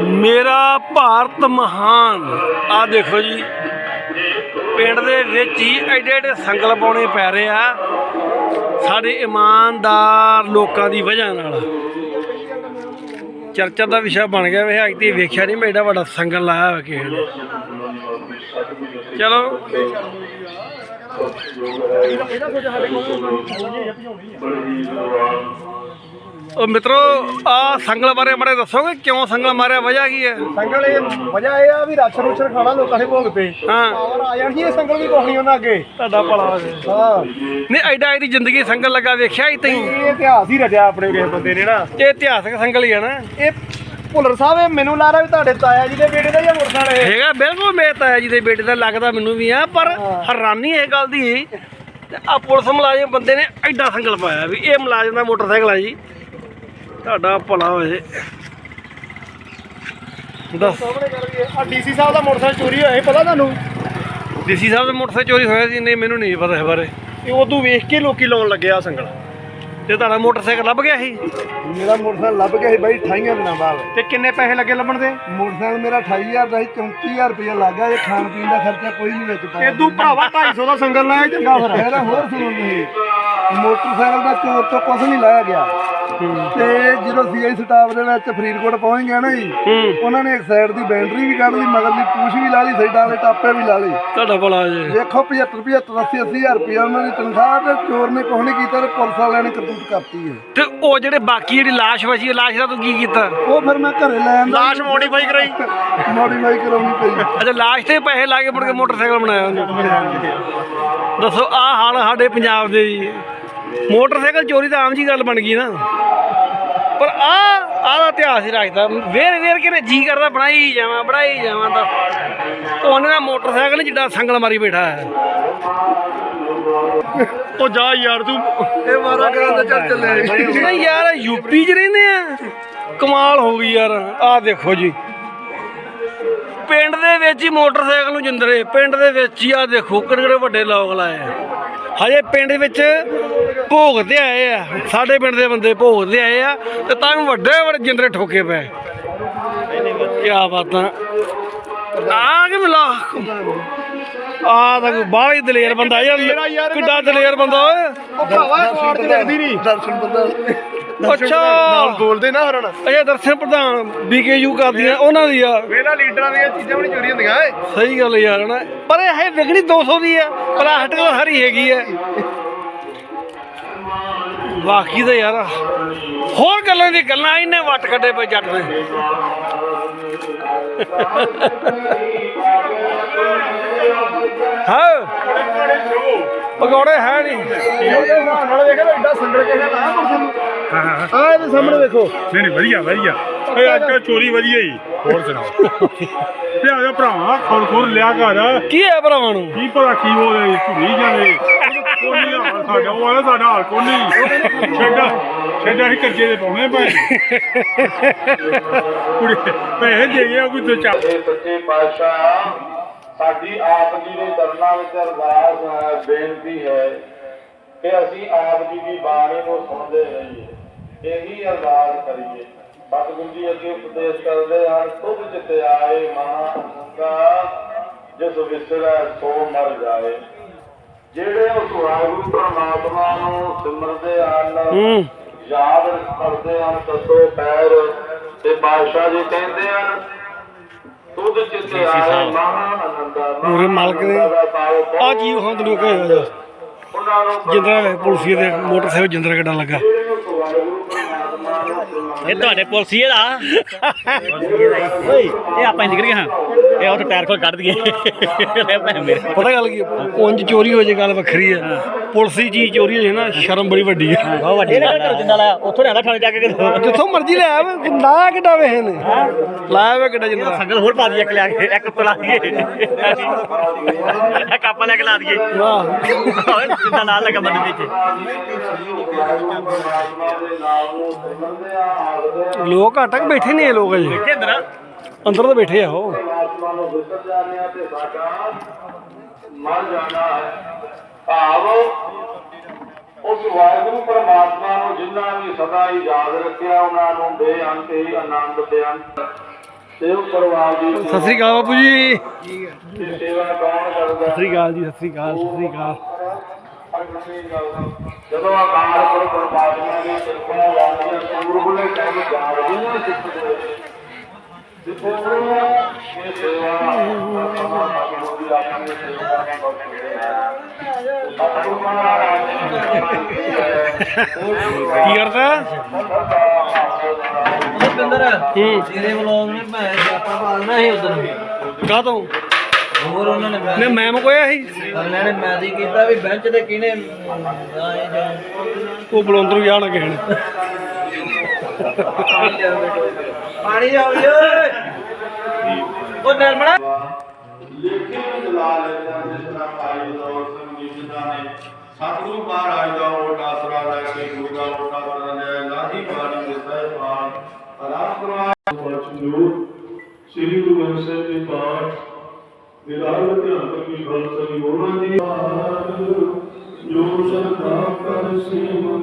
ਮੇਰਾ ਭਾਰਤ ਮਹਾਨ। ਆ ਦੇਖੋ ਜੀ। ਪਿੰਡ ਦੇ ਵਿੱਚ ਹੀ ਐਡੇ ਐਡੇ ਸੰਗਲ ਪਾਉਣੇ ਪੈ ਰਹੇ ਆ। ਸਾਡੇ ਇਮਾਨਦਾਰ ਲੋਕਾਂ ਦੀ ਵਜ੍ਹਾ ਨਾਲ। ਚਰਚਾ ਦਾ ਵਿਸ਼ਾ ਬਣ ਗਿਆ ਵੇ ਅੱਜ ਤੇ ਵੇਖਿਆ ਨਹੀਂ, ਮੈਂ ਐਡਾ ਵੱਡਾ ਸੰਗਲ ਲਾਇਆ ਹੋਇਆ ਕਿਸੇ ਨੇ। ਚਲੋ। ਉਹ ਮਿੱਤਰੋ ਆ ਸੰਗਲ ਬਾਰੇ ਮਾਰੇ ਦੱਸੋਗੇ? ਕਿਉਂ ਸੰਗਲ ਮਾਰਿਆ? ਵਜ੍ਹਾ ਕੀ ਹੈ? ਸੰਗਲ ਇਹ ਵਜ੍ਹਾ ਇਹ ਆ ਵੀ ਰਾਸ਼ਨ ਰੁਸ਼ਨ ਖਾਣਾ ਲੋਕਾਂ ਦੇ ਭੋਗ ਤੇ। ਹਾਂ। ਪਾਵਰ ਆ ਜਾਣੀ ਇਹ ਸੰਗਲ ਵੀ ਕੋਹਣੀ ਉਹਨਾਂ ਅੱਗੇ। ਤੁਹਾਡਾ ਭਲਾ ਹਾਂ ਨਹੀਂ ਐਡਾ ਐਡੀ ਜ਼ਿੰਦਗੀ ਸੰਗਲ ਲੱਗਾ ਵੇਖਿਆ ਹੀ ਤਈ ਇਹ ਇਤਿਹਾਸ ਹੀ ਰਚਿਆ ਆਪਣੇ ਕਿਸੇ ਬੰਦੇ ਨੇ ਨਾ। ਇਹ ਇਤਿਹਾਸਕ ਸੰਗਲ ਹੀ ਆ ਨਾ। ਇਹ ਭੁੱਲਰ ਸਾਹਿਬ ਇਹ ਮੈਨੂੰ ਲੱਗਦਾ ਵੀ ਤੁਹਾਡੇ ਤਾਇਆ ਜੀ ਦੇ ਬੇਟੇ ਦਾ ਜਾਂ ਮੁਰਸਾਲ ਇਹ? ਹੈਗਾ ਬਿਲਕੁਲ ਮੇਰੇ ਤਾਇਆ ਜੀ ਦੇ ਬੇਟੇ ਦਾ ਲੱਗਦਾ ਮੈਨੂੰ ਵੀ ਆ ਪਰ ਹੈਰਾਨੀ ਇਹ ਗੱਲ ਦੀ। ਆ ਪੁਲਿਸ ਮੁਲਾਜ਼ਮ ਬੰਦੇ ਨੇ ਐਡਾ ਸੰਗਲ ਪਾਇਆ ਵੀ ਇਹ ਮੁਲਾਜ਼ਮ ਦਾ ਮੋਟਰਸਾਈਕਲ ਆ ਜੀ। ਤੁਹਾਡਾ ਭਲਾ ਹੋਵੇ ਦੱਸ। ਸਾਹਮਣੇ ਕਰ ਗਏ ਆ ਡੀਸੀ ਸਾਹਿਬ ਦਾ ਮੋਟਰਸਾਈਕਲ ਚੋਰੀ ਹੋਇਆ ਸੀ ਪਤਾ ਤੁਹਾਨੂੰ? ਡੀਸੀ ਸਾਹਿਬ ਦਾ ਮੋਟਰਸਾਈਕਲ ਚੋਰੀ ਹੋਇਆ ਸੀ ਨਹੀਂ ਮੈਨੂੰ ਨਹੀਂ ਪਤਾ ਇਸ ਬਾਰੇ। ਇਹ ਉਦੋਂ ਵੇਖ ਕੇ ਲੋਕੀ ਲਾਉਣ ਲੱਗਿਆ ਸੰਗਲ। ਤੇ ਤੁਹਾਡਾ ਮੋਟਰਸਾਈਕਲ ਲੱਭ ਗਿਆ ਸੀ? ਮੇਰਾ ਮੋਟਰਸਾਈਕਲ ਲੱਭ ਗਿਆ ਸੀ ਬਾਈ 28 ਦਿਨਾਂ ਬਾਅਦ। ਤੇ ਕਿੰਨੇ ਪੈਸੇ ਲੱਗੇ ਲੱਭਣ ਦੇ? ਮੋਟਰਸਾਈਕਲ ਮੇਰਾ 28000 ਦਾ ਸੀ 34000 ਰੁਪਏ ਲੱਗਾ ਇਹ ਖਾਣ ਪੀਣ ਦਾ ਖਰਚਾ ਕੋਈ ਨਹੀਂ ਵਿੱਚ ਪਾਇਆ। ਇਦੋਂ ਭਰਾਵਾ 250 ਦਾ ਸੰਗਲ ਲਾਇਆ ਚੰਗਾ ਫਿਰ ਮੇਰਾ ਹੋਰ ਸੁਣੋ ਤੁਸੀਂ ਮੋਟਰਸਾਈਕਲ ਦਾ ਚੋਰ ਤੋਂ ਕੁਝ ਨਹੀਂ ਲਾਇਆ ਗਿਆ। ਤੇ ਜਦੋਂ ਸੀਆਈ ਸਟਾਫ ਦੇ ਵਿੱਚ ਫਰੀਦਕੋਟ ਪਹੁੰਚ ਗਿਆ ਨਾ ਜੀ ਉਹਨਾਂ ਨੇ ਇੱਕ ਸਾਈਡ ਦੀ ਬੈਟਰੀ ਵੀ ਕੱਢ ਲਈ ਮਗਰਲੀ ਪੂਛ ਵੀ ਲਾ ਲਈ ਸਾਈਡਾਂ ਵਾਲੇ ਟਾਪੇ ਵੀ ਲਾ ਲਈ ਤੁਹਾਡਾ ਭਲਾ ਹੋ ਜੇ। ਦੇਖੋ 75 75 80 80000 ਰੁਪਏ ਉਹਨਾਂ ਦੀ ਤਨਖਾਹ ਤੇ ਚੋਰ ਨੇ ਕੁਝ ਨਹੀਂ ਕੀਤਾ ਤੇ ਪੁਲਿਸ ਵਾਲਿਆਂ ਨੇ ਕਰਤੂਤ ਕਰਤੀ ਹੈ। ਤੇ ਉਹ ਜਿਹੜੇ ਬਾਕੀ ਜਿਹੜੀ ਲਾਸ਼ ਬਚੀ ਉਹ ਲਾਸ਼ ਦਾ ਤੂੰ ਕੀ ਕੀਤਾ? ਉਹ ਫਿਰ ਮੈਂ ਘਰੇ ਲੈ ਆਂਦਾ। ਲਾਸ਼ ਮੋਡੀਫਾਈ ਕਰਾਈ। ਮੋਡੀਫਾਈ ਕਰਾਉਣੀ ਪਈ। ਅੱਛਾ ਲਾਸ਼ ਤੇ ਪੈਸੇ ਲਾ ਕੇ ਮੁੜ ਕੇ ਮੋਟਰਸਾਈਕਲ ਬਣਾਇਆ ਉਹਨੇ। ਦੱਸੋ ਆਹ ਹਾਲ ਸਾਡੇ ਪੰਜਾਬ ਦੇ ਜੀ। ਮੋਟਰਸਾਈਕਲ ਚੋਰੀ ਤਾਂ ਆਮ ਜੀ ਗੱਲ ਬਣ ਗਈ ਨਾ। ਪਰ ਆ ਆਹ ਦਾ ਇਤਿਹਾਸ ਹੀ ਰੱਖਦਾ। ਵੇਰ ਵੇਰ ਕੇ ਜੀ ਕਰਦਾ ਬਣਾਈ ਜਾਵਾਂ ਬਣਾਈ ਜਾਵਾਂ ਤਾਂ। ਉਹਨੇ ਦਾ ਮੋਟਰਸਾਈਕਲ ਜਿੱਡਾ ਸੰਗਲ ਮਾਰੀ ਬੈਠਾ ਹੈ। ਉਹ ਜਾ ਯਾਰ ਤੂੰ। ਇਹ ਮਾਰਾ ਕਰਾਂ ਤੇ ਚੱਲ ਚੱਲੇ। ਨਹੀਂ ਯਾਰ ਯੂਪੀ 'ਚ ਰਹਿੰਦੇ ਆ। ਕਮਾਲ ਹੋ ਗਈ ਯਾਰ। ਆਹ ਦੇਖੋ ਜੀ। ਪਿੰਡ ਦੇ ਵਿੱਚ ਹੀ ਮੋਟਰਸਾਈਕਲ ਨੂੰ ਜਿੰਦਰੇ। ਪਿੰਡ ਦੇ ਵਿੱਚ ਹੀ ਆ ਦੇਖੋ ਕਿਹੜੇ ਕਿਹੜੇ ਵੱਡੇ ਲੋਕ ਲਾਏ ਆ। ਹਜੇ ਪਿੰਡ ਵਿੱਚ ਭੋਗ ਤੇ ਆਏ ਆ। ਸਾਡੇ ਪਿੰਡ ਦੇ ਬੰਦੇ ਭੋਗ ਤੇ ਆਏ ਆ ਤੇ ਤਾਂ ਵੀ ਵੱਡੇ ਵੱਡੇ ਜਿੰਦਰੇ ਠੋਕੇ ਪਏ। ਕੀ ਬਾਤਾਂ। ਆ ਕਿ ਮਿਲਾ। ਆ ਤਾਂ ਕੋਈ ਬਾਹਲਾ ਦਲੇਰ ਬੰਦਾ ਯਾਰ ਕਿੱਡਾ ਦਲੇਰ ਬੰਦਾ ਓਏ। ਉਹ ਭਰਾਵਾ ਕਾਰਡ ਚ ਲੱਗਦੀ ਨਹੀਂ ਦਰਸ਼ਨ ਬੰਦਾ ਅੱਛਾ। ਨਾਲ ਬੋਲਦੇ ਨਾ ਹਰਨ। ਅਜੇ ਦਰਸ਼ਨ ਪ੍ਰਧਾਨ ਬੀਕੇਯੂ ਕਰਦੀਆਂ ਉਹਨਾਂ ਦੀ ਆ। ਵੇਲਾ ਲੀਡਰਾਂ ਦੀਆਂ ਚੀਜ਼ਾਂ ਵੀ ਚੋਰੀ ਹੁੰਦੀਆਂ ਏ ਸਹੀ ਗੱਲ ਯਾਰ ਹਨਾ। ਪਰ ਇਹ ਹੈ ਵਿਗੜੀ 200 ਦੀ ਆ ਪਰ ਹਰੀ ਹੈਗੀ ਆ। ਬਾਕੀ ਤਾਂ ਯਾਰ ਹੋਰ ਗੱਲਾਂ ਦੀ ਗੱਲਾਂ ਇਹਨੇ ਵੱਟ ਕੱਢੇ ਪਏ ਜੱਟ ਨੇ। ਹਾਂ। ਪਕੌੜੇ ਹੈ ਨਹੀਂ। ਨਾਲ ਵੇਖੋ ਐਡਾ ਸੰਗਲ ਕਿਹਦਾ ਲਾਇਆ ਮੋਟਰਸਾਈਕਲ ਹਾਂ। ਆ ਇਹਦੇ ਸਾਹਮਣੇ ਵੇਖੋ। ਨਹੀਂ ਨਹੀਂ ਵਧੀਆ ਵਧੀਆ। ਇਹ ਅੱਜ ਕੱਲ੍ਹ ਚੋਰੀ ਵਧੀਆ ਹੀ ਹੋਰ ਸੁਣਾਓ। ਤੇ ਆ ਜਾ ਭਰਾਵਾ ਖੋਲ ਖੋਲ ਲਿਆ ਘਰ। ਕੀ ਹੈ ਭਰਾਵਾਂ ਨੂੰ? ਕੀ ਪਤਾ ਕੀ ਹੋ ਰਿਹਾ ਝੁਰੀ ਜਾਂਦੇ। ਕੋਈ ਹਾਲ ਸਾਡਾ ਉਹ ਵਾਲਾ ਸਾਡਾ ਹਾਲ ਕੋਈ ਨਹੀਂ ਛੱਡਾ ਛੱਡਾ ਹੀ ਕਰਜੇ ਦੇ ਪਾਉਣੇ ਪਏ ਕੁੜੀ ਪੈਸੇ ਦੇ ਗਿਆ ਕੋਈ ਚਾਰ ਇਹ ਸੱਚੇ ਪਾਤਸ਼ਾਹ ਸਾਡੀ ਆਪ ਜੀ ਦੇ ਦਰਨਾਂ ਵਿੱਚ ਅਰਦਾਸ ਹੈ ਬੇਨਤੀ ਹੈ। ਕਿ ਅਸੀਂ ਆਪ ਜੀ ਦੀ ਬਾਣੀ ਨੂੰ ਸੁਣਦੇ ਰਹੀਏ ਇਹੀ ਅਰਦਾਸ ਕਰੀਏ। ਸਤਿਗੁਰੂ ਜੀ ਅੱਗੇ ਉਪਦੇਸ਼ ਕਰਦੇ ਹਨ ਤੁਧ ਚਿਤ ਆਏ ਮਹਾ ਅਨੰਦਾ ਜਿਸ ਵਿਸੜੈ ਸੋ ਮਰ ਜਾਏ। ਜਿਹੜੇ ਉਸ ਵਾਹਿਗੁਰੂ ਪਰਮਾਤਮਾ ਨੂੰ ਸਿਮਰਦੇ ਹਨ ਯਾਦ ਕਰਦੇ ਹਨ ਤਸੋ ਪੈਰ ਤੇ ਬਾਦਸ਼ਾਹ ਜੀ ਕਹਿੰਦੇ ਹਨ ਤੁਧ ਚਿਤ ਆਏ ਮਹਾ ਆਨੰਦਾ ਪੂਰੇ ਮਾਲਕ ਨੇ ਆ ਕੀ ਹੁਣ ਤੈਨੂੰ ਕਹੇ ਜਾ ਜਿੰਦਰਾ ਪੁਲਿਸ ਪੁਲਸੀ ਦੇ ਮੋਟਰਸਾਈਕਲ ਜਿੰਦਰਾ ਗੱਡਾ ਲੱਗਾ। ਇਹ ਤੁਹਾਡੇ ਪੁਲਸੀਏ ਦਾ ਓਏ ਇਹ ਆਪਾਂ ਨਿਕਲ ਗਏ ਹਾਂ। ਇਹ ਉਹ ਟਾਇਰ ਖੋਲ ਕੱਢ ਦਈਏ। ਲੈ ਭੈਣ ਮੇਰੇ। ਪਤਾ ਗੱਲ ਕੀ ਉਂਝ ਚੋਰੀ ਹੋ ਜੇ ਗੱਲ ਵੱਖਰੀ ਆ ਪੁਲਸੀ ਚੀਜ਼ ਚੋਰੀ ਹੋ ਜੇ ਨਾ ਸ਼ਰਮ ਬੜੀ ਵੱਡੀ ਆ ਬਹੁਤ ਵੱਡੀ ਨਾ ਘਰੋਂ ਜਿੰਦਾ ਲਾਇਆ? ਉੱਥੋਂ ਲਿਆਂਦਾ ਥਾਣੇ ਜਾ ਕੇ ਜਿੱਥੋਂ ਮਰਜ਼ੀ ਲੈ ਆਵੇ ਨਾ ਕਿੱਡਾ ਵੇ ਨੇ ਲਾਇਆ ਵੇ ਕਿੱਡਾ ਜਿੰਦਰਾ ਸੰਗਲ ਹੋਰ ਪਾ ਦਈਏ ਇੱਕ ਲਿਆ ਕੇ ਇੱਕ ਪਲਾ ਦਈਏ। ਇੱਕ ਆਪਾਂ ਲੈ ਕੇ ਲਾ ਦਈਏ। ਵਾਹ। ਜਿੰਦਾ ਨਾਲ ਲੱਗਾ ਬੰਦੇ ਵਿੱਚ। ਲੋਕ ਘਟਕ ਬੈਠੇ ਨੇ ਇਹ ਲੋਕ ਅਜੇ? ਕਿ ਅੰਦਰ ਅੰਦਰ ਤਾਂ ਬੈਠੇ ਆ ਉਹ। ਪਰਮਾਤਮਾ ਨੂੰ ਵਿਸਰ ਜਾਂਦੇ ਆ ਤੇ ਸਾਡਾ ਮਰ ਜਾਣਾ ਹੈ ਭਾਵ ਉਸ ਵਾਹਿਗੁਰੂ ਪਰਮਾਤਮਾ ਨੂੰ ਜਿਨ੍ਹਾਂ ਵੀ ਸਦਾ ਹੀ ਯਾਦ ਰੱਖਿਆ ਉਹਨਾਂ ਨੂੰ ਬੇਅੰਤ ਹੀ ਆਨੰਦ ਬੇਅੰਤ ਸੇਵ ਪਰਿਵਾਰ ਦੀ ਸਤਿ ਸ੍ਰੀ ਅਕਾਲ ਬਾਪੂ ਜੀ। ਦੀ ਸੇਵਾ ਕੌਣ ਕਰਦਾ ਸਤਿ ਸ੍ਰੀ ਅਕਾਲ ਜੀ ਸਤਿ ਸ੍ਰੀ ਅਕਾਲ ਸਤਿ ਸ੍ਰੀ ਅਕਾਲ। ਜਦੋਂ ਆਕਾਰ ਪੁਰ ਪਰਮਾਤਮਾ ਦੀ ਕਿਰਪਾ ਵਾਲੀ ਸੂਰਬਲੇ ਟਾਈਮ ਜਾਗਦੇ ਨੇ ਸਿੱਖਦੇ ਜਿੱਥੇ ਉਹ ਇਹ ਸੇਵਾ ਸਮਾਂ ਸਾਧੂ ਦੀ ਆਪਣੀ ਸੇਵਾ ਕਰਨ ਬਹੁਤ ਜਿਹੜੇ ਹੈ ਸਤਿਗੁਰੂ ਮਹਾਰਾਜ ਕੀ ਕਰਦਾ ਪਿੰਦਰ ਹੂੰ ਤੇਰੇ ਵਲੋਗ ਨੇ ਮੈਂ ਆਪਾਂ ਪਾਲਣਾ ਸੀ ਉਦੋਂ ਕਾ ਤੋਂ ਹੋਰ ਉਹਨਾਂ ਨੇ ਮੈਂ ਨੇ ਮੈਮ ਕੋਇਆ ਸੀ। ਉਹਨਾਂ ਨੇ ਮੈਦੀ ਕੀਤਾ ਵੀ ਬੈਂਚ ਤੇ ਕਿਹਨੇ ਆਏ ਜਾਂ। ਉਹ ਬਲੌਂਦਰ ਜਾਣ ਕਿਸੇ ਨੇ ਪਾਣੀ ਲਿਆਓ ਜੀ ਓਏ। ਉਹ ਨਰਮਣਾ ਲੇਖੇ ਜਲਾ ਲੈਂਦਾ ਜਿਸ ਤਰ੍ਹਾਂ ਭਾਈ ਦੌਰ ਸਿੰਘ ਜੀ ਜਿਨ੍ਹਾਂ ਨੇ ਸਤਿਗੁਰੂ ਮਹਾਰਾਜ ਦਾ ਓਟ ਆਸਰਾ ਲੈ ਕੇ ਗੁਰੂ ਦਾ ਓਟ ਆਸਰਾ ਲਿਆ ਲਾਹੀ ਬਾਣੀ ਦੇ ਸਹਿਬਾਨ ਆਰਾਮ ਕਰਵਾ। ਸ੍ਰੀ ਗੁਰੂ ਗ੍ਰੰਥ ਸਾਹਿਬ ਦੇ ਪਾਠ। ਵਿਰਾਲ ਧਿਆਨ ਕਰਕੇ ਖਾਲਸਾ ਜੀ ਉਹਨਾਂ ਦੀ ਜੋ ਸਰਦਾ ਕਰ ਸਿਮਰੇ ਗੁਰ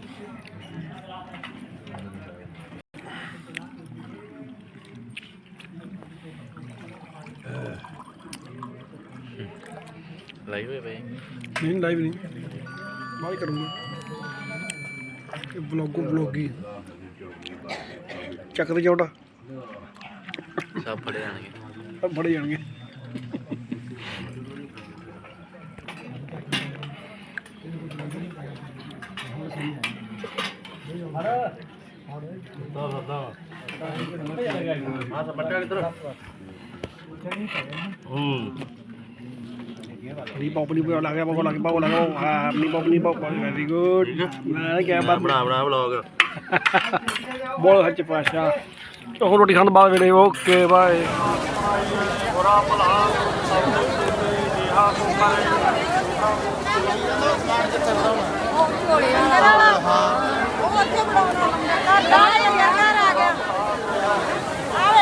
ਲਾਈਵ ਹੋਏ ਭਾਈ। ਨਹੀਂ ਲਾਈਵ ਨਹੀਂ। ਬਾਅਦ ਕਰੂੰਗਾ। ਇਹ ਬਲੌਗੋ ਬਲੌਗੀ। ਚੱਕ ਤੇ ਚੌੜਾ ਸਭ ਫੜੇ ਜਾਣਗੇ। ਸਭ ਫੜੇ ਜਾਣਗੇ। ਨੀ ਪੌਪ ਲੱਗ ਗਿਆ ਪੌਪ ਨੀ ਪੌਪ ਵੈਰੀ ਗੁੱਡ ਮੈਂ ਕਿਹਾ ਬਾਤ ਬਣਾ ਬਣਾ ਵਲੌਗ ਬੋਲ ਹੱਚ ਪਾਸ਼ਾ ਉਹ ਰੋਟੀ ਖਾਣ ਬਾਅਦ ਵੇਲੇ ਓਕੇ ਬਾਏ। ਉਹ ਉੱਥੇ ਬਣਾਉਣਾ ਘਰ ਦਾ ਲੰਗਰ ਆ ਗਿਆ। ਆਵੇ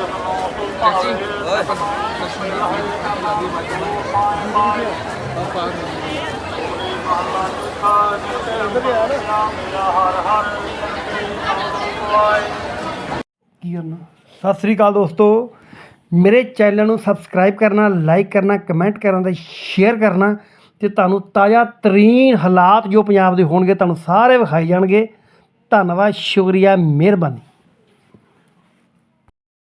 ਲੰਗਰ ਲੈ ਭਾਈ ਕੀ ਕਰਨਾ ਸਤਿ ਸ੍ਰੀ ਅਕਾਲ ਦੋਸਤੋ। ਮੇਰੇ ਚੈਨਲ ਨੂੰ ਸਬਸਕ੍ਰਾਈਬ ਕਰਨਾ ਲਾਈਕ ਕਰਨਾ ਕਮੈਂਟ ਕਰਨਾ ਤੇ ਸ਼ੇਅਰ ਕਰਨਾ ਤੇ ਤੁਹਾਨੂੰ ਤਾਜ਼ਾ ਤਰੀਨ ਹਾਲਾਤ ਜੋ ਪੰਜਾਬ ਦੇ ਹੋਣਗੇ, ਤੁਹਾਨੂੰ ਸਾਰੇ ਵਿਖਾਏ ਜਾਣਗੇ। ਧੰਨਵਾਦ, ਸ਼ੁਕਰੀਆ, ਮਿਹਰਬਾਨੀ।